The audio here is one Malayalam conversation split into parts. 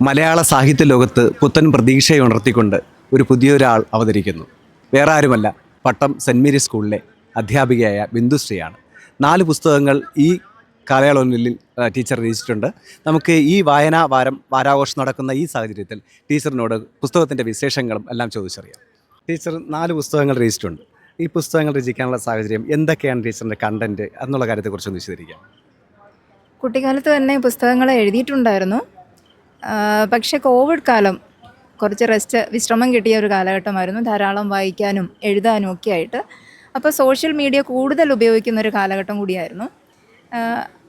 മലയാള സാഹിത്യ ലോകത്ത് പുത്തൻ പ്രതീക്ഷയെ ഉണർത്തിക്കൊണ്ട് ഒരു പുതിയൊരാൾ അവതരിക്കുന്നു. വേറെ ആരുമല്ല പട്ടം സെന്റ് മേരി സ്കൂളിലെ അധ്യാപികയായ ബിന്ദുശ്രീയാണ് നാല് പുസ്തകങ്ങൾ ഈ കാലയളവിൽ ടീച്ചർ രചിച്ചിട്ടുണ്ട്. നമുക്ക് ഈ വായനാ വാരം വാരാഘോഷം നടക്കുന്ന ഈ സാഹചര്യത്തിൽ ടീച്ചറിനോട് പുസ്തകത്തിന്റെ വിശേഷങ്ങളും എല്ലാം ചോദിച്ചറിയാം. ടീച്ചർ നാല് പുസ്തകങ്ങൾ രചിച്ചിട്ടുണ്ട്. ഈ പുസ്തകങ്ങൾ രചിക്കാനുള്ള സാഹചര്യം എന്തൊക്കെയാണ് ടീച്ചറിന്റെ കണ്ടന്റ് എന്നുള്ള കാര്യത്തെക്കുറിച്ച് ഒന്ന് വിശദീകരിക്കാം. കുട്ടിക്കാലത്ത് തന്നെ പുസ്തകങ്ങൾ എഴുതിയിട്ടുണ്ടായിരുന്നു. പക്ഷേ കോവിഡ് കാലം കുറച്ച് റെസ്റ്റ് വിശ്രമം കിട്ടിയ ഒരു കാലഘട്ടമായിരുന്നു. ധാരാളം വായിക്കാനും എഴുതാനും ഒക്കെ ആയിട്ട്. അപ്പോൾ സോഷ്യൽ മീഡിയ കൂടുതൽ ഉപയോഗിക്കുന്ന ഒരു കാലഘട്ടം കൂടിയായിരുന്നു.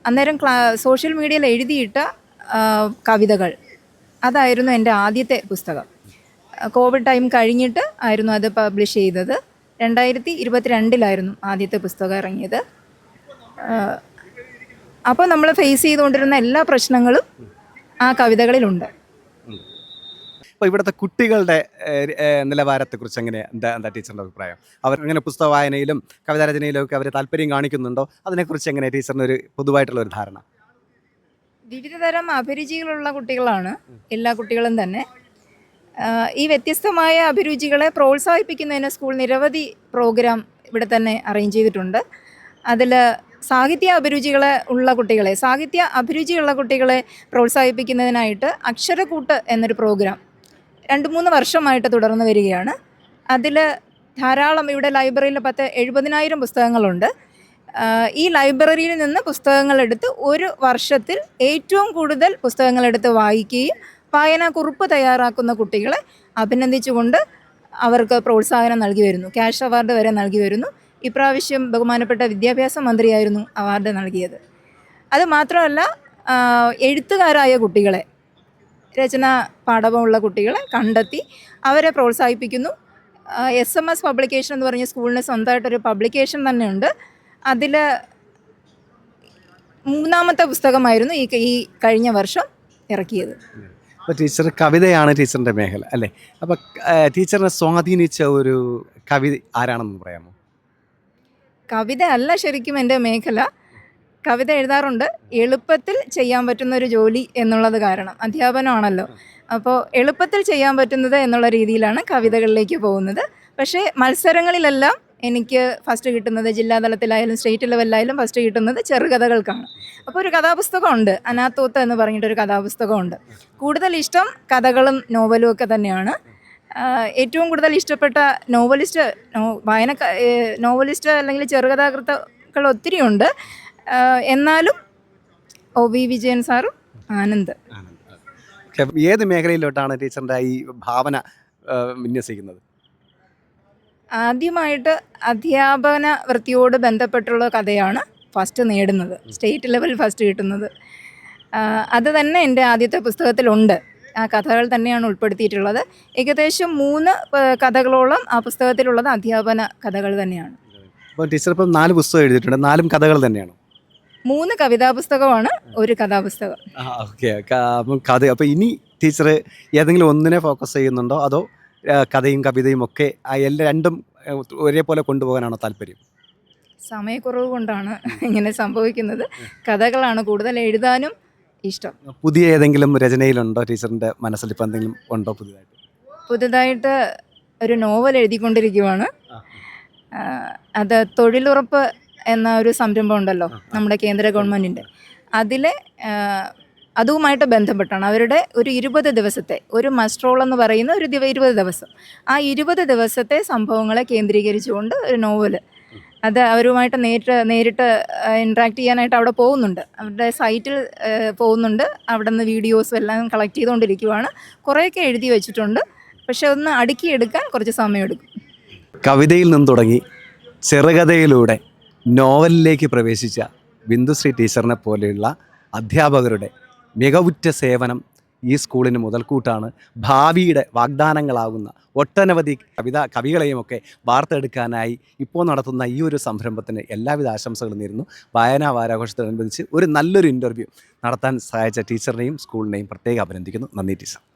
അന്നേരം ക്ലാ സോഷ്യൽ മീഡിയയിൽ എഴുതിയിട്ട കവിതകൾ അതായിരുന്നു എന്റെ ആദ്യത്തെ പുസ്തകം. കോവിഡ് ടൈം കഴിഞ്ഞിട്ട് ആയിരുന്നു അത് പബ്ലിഷ് ചെയ്തത്. രണ്ടായിരത്തി ഇരുപത്തിരണ്ടിലായിരുന്നു ആദ്യത്തെ പുസ്തകം ഇറങ്ങിയത്. അപ്പോൾ നമ്മൾ ഫേസ് ചെയ്തുകൊണ്ടിരുന്ന എല്ലാ പ്രശ്നങ്ങളും ആ കവിതകളിലുണ്ട്. അപ്പോൾ ഇവിടുത്തെ കുട്ടികളുടെ നിലവാരത്തെക്കുറിച്ച് എങ്ങനെ എന്താ എന്താ ടീച്ചറിന്റെ അഭിപ്രായം? അവർ അങ്ങനെ പുസ്തക വായനയിലും കവിതാരചനയിലും ഒക്കെ അവർ താല്പര്യം കാണിക്കുന്നുണ്ടോ? അതിനെക്കുറിച്ച് എങ്ങനെ ടീച്ചറിന് ഒരു പൊതുവായിട്ടുള്ള ഒരു ധാരണ? വിവിധതരം അഭിരുചികളുള്ള കുട്ടികളാണ്. എല്ലാ കുട്ടികളും തന്നെ. ഈ വ്യത്യസ്തമായ അഭിരുചികളെ പ്രോത്സാഹിപ്പിക്കുന്നതിന് സ്കൂൾ നിരവധി പ്രോഗ്രാം ഇവിടെ തന്നെ അറേഞ്ച് ചെയ്തിട്ടുണ്ട്. അതിൽ സാഹിത്യ അഭിരുചികളെ ഉള്ള കുട്ടികളെ സാഹിത്യ അഭിരുചിയുള്ള കുട്ടികളെ പ്രോത്സാഹിപ്പിക്കുന്നതിനായിട്ട് അക്ഷരക്കൂട്ട് എന്നൊരു പ്രോഗ്രാം രണ്ട് മൂന്ന് വർഷമായിട്ട് തുടർന്ന് വരികയാണ്. അതിൽ ധാരാളം ഇവിടെ ലൈബ്രറിയിൽ പത്ത് എഴുപതിനായിരം പുസ്തകങ്ങളുണ്ട്. ഈ ലൈബ്രറിയിൽ നിന്ന് പുസ്തകങ്ങളെടുത്ത് ഒരു വർഷത്തിൽ ഏറ്റവും കൂടുതൽ പുസ്തകങ്ങളെടുത്ത് വായിക്കുകയും വായനാക്കുറിപ്പ് തയ്യാറാക്കുന്ന കുട്ടികളെ അഭിനന്ദിച്ചുകൊണ്ട് അവർക്ക് പ്രോത്സാഹനം നൽകി വരുന്നു. ക്യാഷ് അവാർഡ് വരെ നൽകി വരുന്നു. ഇപ്രാവശ്യം ബഹുമാനപ്പെട്ട വിദ്യാഭ്യാസ മന്ത്രിയായിരുന്നു അവാർഡ് നൽകിയത്. അത് മാത്രമല്ല എഴുത്തുകാരായ കുട്ടികളെ രചന പാഠമുള്ള കുട്ടികളെ കണ്ടെത്തി അവരെ പ്രോത്സാഹിപ്പിക്കുന്നു. എസ് എം എസ് പബ്ലിക്കേഷൻ എന്ന് പറഞ്ഞ സ്കൂളിന് സ്വന്തമായിട്ടൊരു പബ്ലിക്കേഷൻ തന്നെയുണ്ട്. അതിൽ മൂന്നാമത്തെ പുസ്തകമായിരുന്നു ഈ ഈ കഴിഞ്ഞ വർഷം ഇറക്കിയത്. അപ്പോൾ ടീച്ചർ കവിതയാണ് ടീച്ചറിന്റെ മേഖല അല്ലേ? അപ്പോൾ ടീച്ചറിനെ സ്വാധീനിച്ച ഒരു കവി ആരാണെന്ന് പറയാമോ? കവിത അല്ല ശരിക്കും എന്റെ മേഖല. കവിത എഴുതാറുണ്ട്. എളുപ്പത്തിൽ ചെയ്യാൻ പറ്റുന്ന ഒരു ജോലി എന്നുള്ളത് കാരണം അധ്യാപനമാണല്ലോ. അപ്പോൾ എളുപ്പത്തിൽ ചെയ്യാൻ പറ്റുന്നത് എന്നുള്ള രീതിയിലാണ് കവിതകളിലേക്ക് പോകുന്നത്. പക്ഷേ മത്സരങ്ങളിലെല്ലാം എനിക്ക് ഫസ്റ്റ് കിട്ടുന്നത് ജില്ലാ തലത്തിലായാലും സ്റ്റേറ്റ് ലെവലിലായാലും ഫസ്റ്റ് കിട്ടുന്നത് ചെറുകഥകൾക്കാണ്. അപ്പോൾ ഒരു കഥാപുസ്തകമുണ്ട്. അനാത്തോത്ത് എന്ന് പറഞ്ഞിട്ടൊരു കഥാപുസ്തകമുണ്ട്. കൂടുതൽ ഇഷ്ടം കഥകളും നോവലും ഒക്കെ തന്നെയാണ്. ഏറ്റവും കൂടുതൽ ഇഷ്ടപ്പെട്ട നോവലിസ്റ്റ് വായന നോവലിസ്റ്റ് അല്ലെങ്കിൽ ചെറുകഥാകൃത്തുക്കൾ ഒത്തിരിയുണ്ട് എന്നാലും ഒ വി വിജയൻ സാറും ആനന്ദ്. ഏത് മേഖലയിലോട്ടാണ് ടീച്ചറിന്റെ ഈ ഭാവന വിന്യസിക്കുന്നത്? ആദ്യമായിട്ട് അധ്യാപന വൃത്തിയോട് ബന്ധപ്പെട്ടുള്ള കഥയാണ് ഫസ്റ്റ് നേടുന്നത്. സ്റ്റേറ്റ് ലെവൽ ഫസ്റ്റ് കിട്ടുന്നത്. അത് തന്നെ എന്റെ ആദ്യത്തെ പുസ്തകത്തിലുണ്ട്. ആ കഥകൾ തന്നെയാണ് ഉൾപ്പെടുത്തിയിട്ടുള്ളത്. ഏകദേശം മൂന്ന് കഥകളോളം ആ പുസ്തകത്തിലുള്ളത് അധ്യാപന കഥകൾ തന്നെയാണ്. അപ്പോൾ ടീച്ചർ ഇപ്പം നാല് പുസ്തകം എഴുതിയിട്ടുണ്ട്. നാലും കഥകൾ തന്നെയാണ്? മൂന്ന് കവിതാ പുസ്തകമാണ് ഒരു കഥാപുസ്തകം ഓക്കെ. അപ്പം കഥ അപ്പോൾ ഇനി ടീച്ചർ ഏതെങ്കിലും ഒന്നിനെ ഫോക്കസ് ചെയ്യുന്നുണ്ടോ? അതോ കഥയും കവിതയും ഒക്കെ എല്ലാ രണ്ടും ഒരേപോലെ കൊണ്ടുപോകാനാണോ താല്പര്യം? സമയക്കുറവ് കൊണ്ടാണ് ഇങ്ങനെ സംഭവിക്കുന്നത്. കഥകളാണ് കൂടുതൽ എഴുതാനും ഇഷ്ടം. പുതിയ ഏതെങ്കിലും രചനയിലുണ്ടോ ടീച്ചറിന്റെ മനസ്സിൽ ഇപ്പം എന്തെങ്കിലും ഉണ്ടോ പുതിയതായിട്ട്? പുതുതായിട്ട് ഒരു നോവൽ എഴുതിക്കൊണ്ടിരിക്കുവാണ്. അത് തൊഴിലുറപ്പ് എന്ന ഒരു സംരംഭം ഉണ്ടല്ലോ നമ്മുടെ കേന്ദ്ര ഗവൺമെന്റിന്റെ അതിലെ അതുമായിട്ട് ബന്ധപ്പെട്ടാണ്. അവരുടെ ഒരു ഇരുപത് ദിവസത്തെ ഒരു മസ്ട്രോൾ എന്ന് പറയുന്ന ഒരു ഇരുപത് ദിവസം. ആ ഇരുപത് ദിവസത്തെ സംഭവങ്ങളെ കേന്ദ്രീകരിച്ചുകൊണ്ട് ഒരു നോവൽ. അത് അവരുമായിട്ട് നേരിട്ട് നേരിട്ട് ഇൻട്രാക്ട് ചെയ്യാനായിട്ട് അവിടെ പോകുന്നുണ്ട്. അവരുടെ സൈറ്റിൽ പോകുന്നുണ്ട്. അവിടെ നിന്ന് വീഡിയോസും എല്ലാം കളക്ട് ചെയ്തുകൊണ്ടിരിക്കുവാണ്. കുറേയൊക്കെ എഴുതി വെച്ചിട്ടുണ്ട്. പക്ഷെ ഒന്ന് അടുക്കിയെടുക്കാൻ കുറച്ച് സമയമെടുക്കും. കവിതയിൽ നിന്ന് തുടങ്ങി ചെറുകഥയിലൂടെ നോവലിലേക്ക് പ്രവേശിച്ച ബിന്ദുശ്രീ ടീച്ചറിനെ പോലെയുള്ള അധ്യാപകരുടെ മികവുറ്റ സേവനം ഈ സ്കൂളിന് മുതൽക്കൂട്ടാണ്. ഭാവിയുടെ വാഗ്ദാനങ്ങളാകുന്ന ഒട്ടനവധി കവിത കവികളെയുമൊക്കെ വാർത്തെടുക്കാനായി ഇപ്പോൾ നടത്തുന്ന ഈ ഒരു സംരംഭത്തിന് എല്ലാവിധ ആശംസകളും നേരുന്നു. വായനാ വാരാഘോഷത്തോടനുബന്ധിച്ച് ഒരു നല്ലൊരു ഇന്റർവ്യൂ നടത്താൻ സഹായിച്ച ടീച്ചറിനെയും സ്കൂളിനെയും പ്രത്യേകം അഭിനന്ദിക്കുന്നു. നന്ദി ടീച്ചർ.